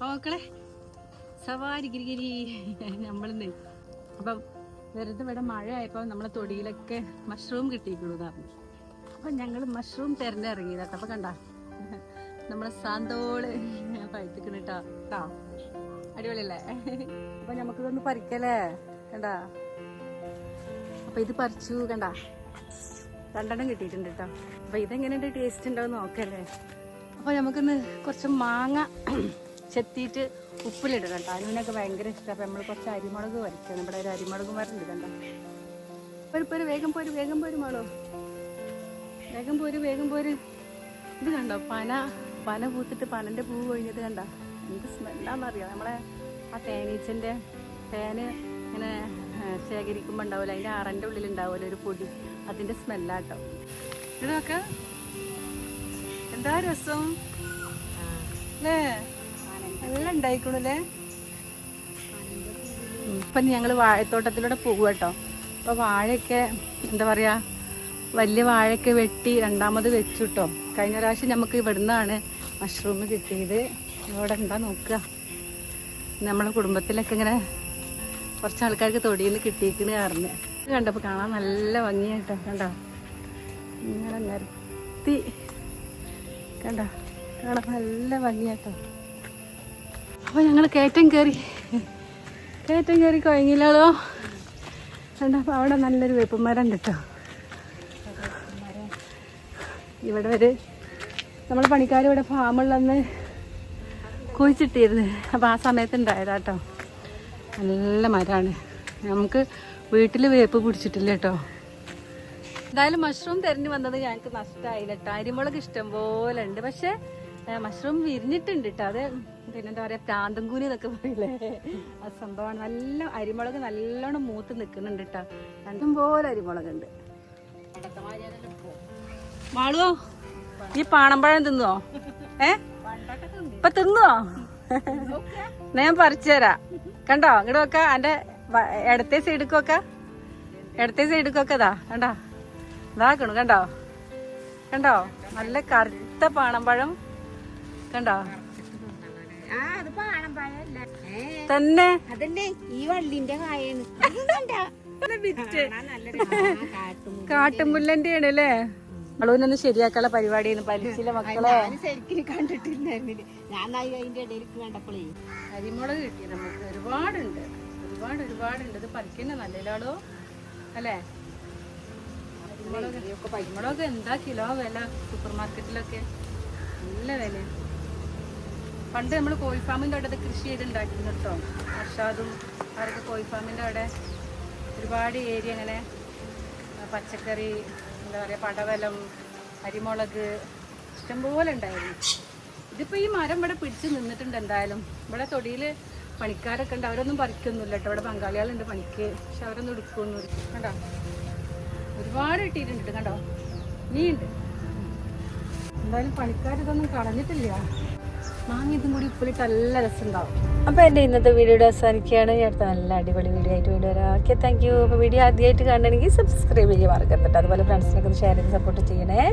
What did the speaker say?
മക്കളെ സവാരി ഗിരിഗിരി നമ്മളിന്ന്. അപ്പം വെറുതെ ഇവിടെ മഴ ആയപ്പോൾ നമ്മളെ തൊടിയിലൊക്കെ മഷ്റൂം കിട്ടിയിട്ടുള്ളൂ പറഞ്ഞു അപ്പം ഞങ്ങൾ മഷ്റൂം തിരഞ്ഞിറങ്ങിയതാട്ടോ അപ്പം കണ്ട നമ്മളെ സാന്തോൾ പഴുത്തിക്കണ കേട്ടോ കേട്ടോ അടിപൊളിയല്ലേ? അപ്പം നമുക്കിതൊന്ന് പറിക്കല്ലേ കണ്ടാ? അപ്പം ഇത് പറിച്ചു കണ്ട? രണ്ടെണ്ണം കിട്ടിയിട്ടുണ്ട് കേട്ടോ അപ്പം ഇതെങ്ങനെയുണ്ട് ടേസ്റ്റ് ഉണ്ടാവും നോക്കല്ലേ? അപ്പം നമുക്കിന്ന് കുറച്ച് മാങ്ങ ചെത്തിയിട്ട് ഉപ്പിലിടണം കേട്ടോ. അനുവിനൊക്കെ ഭയങ്കര ഇഷ്ടം. അപ്പം നമ്മൾ കുറച്ച് അരിമുളക് വരയ്ക്കണം. ഇവിടെ ഒരു അരിമുളക് മരുണ്ട് കണ്ടോ ഒരു പോര് വേഗം പോര് വേഗം പോര് മോളോ. വേഗം പോര് വേഗം പോര്. ഇത് കണ്ടോ? പന പന പൂത്തിട്ട് പനന്റെ പൂ കൊഴിഞ്ഞത് കണ്ട? എന്ത് സ്മെല്ലാന്നറിയാം? നമ്മളെ ആ തേനീച്ചന്റെ തേന് ഇങ്ങനെ ശേഖരിക്കുമ്പോൾ ഉണ്ടാവില്ല അതിന്റെ അറന്റെ ഉള്ളിൽ ഉണ്ടാവില്ല ഒരു പൊടി? അതിന്റെ സ്മെല്ലാട്ടോ. ഇതൊക്കെ എന്താ രസം? അല്ലേ നല്ല ഉണ്ടായിക്കണല്ലേ? ഇപ്പം ഞങ്ങൾ വാഴത്തോട്ടത്തിലൂടെ പോകും കേട്ടോ. അപ്പോൾ വാഴയൊക്കെ എന്താ പറയുക വലിയ വാഴയൊക്കെ വെട്ടി രണ്ടാമത് വെച്ചു കേട്ടോ. കഴിഞ്ഞ പ്രാവശ്യം നമുക്ക് ഇവിടുന്നാണ് മഷ്റൂം കിട്ടിയത്. ഇവിടെ എന്താ നോക്കുക. നമ്മളെ കുടുംബത്തിലൊക്കെ ഇങ്ങനെ കുറച്ച് ആൾക്കാർക്ക് തൊടിയിൽ നിന്ന് കിട്ടിയിരിക്കണ് കാരണം. കണ്ടപ്പോൾ കാണാൻ നല്ല ഭംഗിയായിട്ടോ. കണ്ടോ? ഇങ്ങനെ നിരത്തി. കണ്ടോ? കാണാൻ നല്ല ഭംഗിയാട്ടോ അപ്പോൾ ഞങ്ങൾ കയറ്റം കയറി കയറ്റം കയറി കഴിഞ്ഞില്ലല്ലോ കണ്ടപ്പോൾ അവിടെ നല്ലൊരു വേപ്പുമരം കിട്ടോ കേട്ടോ ഇവിടെ ഒരു നമ്മൾ പണിക്കാർ ഇവിടെ ഫാമുള്ളന്ന് കുഴിച്ചിട്ടിരുന്നു. അപ്പോൾ ആ സമയത്ത് ഉണ്ടായതാട്ടോ നല്ല മരമാണ് നമുക്ക് വീട്ടിൽ വേപ്പ് പിടിച്ചിട്ടില്ല കേട്ടോ എന്തായാലും മഷ്റൂം തെരഞ്ഞു വന്നത് ഞങ്ങൾക്ക് നഷ്ടമായില്ല കേട്ടോ അരിമുളക് ഇഷ്ടം പോലെ ഉണ്ട് പക്ഷെ മഷ്റൂം വിരിഞ്ഞിട്ടുണ്ട് കേട്ടോ അത് പിന്നെന്താ പറയാ പ്രാന്തം കൂലി എന്നൊക്കെ പറയില്ലേ? ആ സംഭവമാണ്. നല്ല അരിമുളക് നല്ലോണം മൂത്ത് നിൽക്കുന്നുണ്ട് കേട്ടോ രണ്ടും പോലെ അരിമുളക് ഉണ്ട് മാളുവോ ഈ പാണമ്പഴം തിന്നുവോ ഏ? ഇപ്പൊ തിന്നുവോ ഞാൻ പറിച്ചു തരാ. കണ്ടോ? ഇങ്ങോട്ട് നോക്ക. എന്റെ ഇടത്തെ സൈഡിക്ക് നോക്ക. ഇടത്തെ സൈഡിക്ക് നോക്കതാ കണ്ടോ? ഇതാക്കണു കണ്ടോ? കണ്ടോ? നല്ല കറുത്ത പാണമ്പഴം. കണ്ടോ? തന്നെ? അതല്ലേ ഈ വള്ളിന്റെ കായാണ് കാട്ടുമുല്ലന്റെ ആണ് അല്ലേ? അളവിനൊന്ന് ശരിയാക്കാനുള്ള പരിപാടിയാണ് പലിശയിലെ മക്കളെ. ശരിക്കും കണ്ടിട്ടില്ലായിരുന്നില്ല ഞാൻ അതിന്റെ ഇടയിലേക്ക് കണ്ടപ്പോഴേ അരിമുളക് കിട്ടി നമുക്ക് ഒരുപാടുണ്ട്. ഒരുപാട് ഒരുപാടുണ്ട്. ഇത് പറിക്കുന്ന നല്ലതാളോ അല്ലേ? അരിമുളക്. പരിമുളക് എന്താ കിലോ വില? സൂപ്പർ മാർക്കറ്റിലൊക്കെ നല്ല വില പണ്ട് നമ്മൾ കോഴി ഫാമിന്റെ അവിടെ കൃഷി ചെയ്തുണ്ടാക്കിയിരുന്നു കേട്ടോ. അർഷാദും അവരൊക്കെ കോഴി ഫാമിന്റെ അവിടെ ഒരുപാട് ഏരിയ അങ്ങനെ പച്ചക്കറി എന്താ പറയുക പടവലം അരിമുളക് ഇഷ്ടംപോലെ ഉണ്ടായിരുന്നു. ഇതിപ്പോൾ ഈ മരം ഇവിടെ പിടിച്ച് നിന്നിട്ടുണ്ട് എന്തായാലും. ഇവിടെ തൊടിയിൽ പണിക്കാരൊക്കെ ഉണ്ട്. അവരൊന്നും പറിക്കൊന്നുമില്ല കേട്ടോ. ഇവിടെ ബംഗാളികളുണ്ട് പണിക്ക്. പക്ഷെ അവരൊന്നും എടുക്കൊന്നുമില്ല കണ്ടോ? ഒരുപാട് കിട്ടിയിട്ടുണ്ട് കണ്ടോ? നീ ഉണ്ട്. എന്തായാലും പണിക്കാരിതൊന്നും കളഞ്ഞിട്ടില്ല. എന്റെ കൂടി അപ്പോൾ ഇന്നത്തെ വീഡിയോയുടെ അവസാനിക്കുകയാണ്. ഞാൻ നല്ല അടിപൊളി വീഡിയോ ആയിട്ട് വീഡിയോ വരാം. ഓക്കെ താങ്ക് യു അപ്പോൾ വീഡിയോ ആദ്യമായിട്ട് കാണണമെങ്കിൽ സബ്സ്ക്രൈബ് ചെയ്യാൻ മറക്കത്തിട്ട് അതുപോലെ ഫ്രണ്ട്സിനൊക്കെ ഷെയർ ചെയ്ത് സപ്പോർട്ട് ചെയ്യണേ.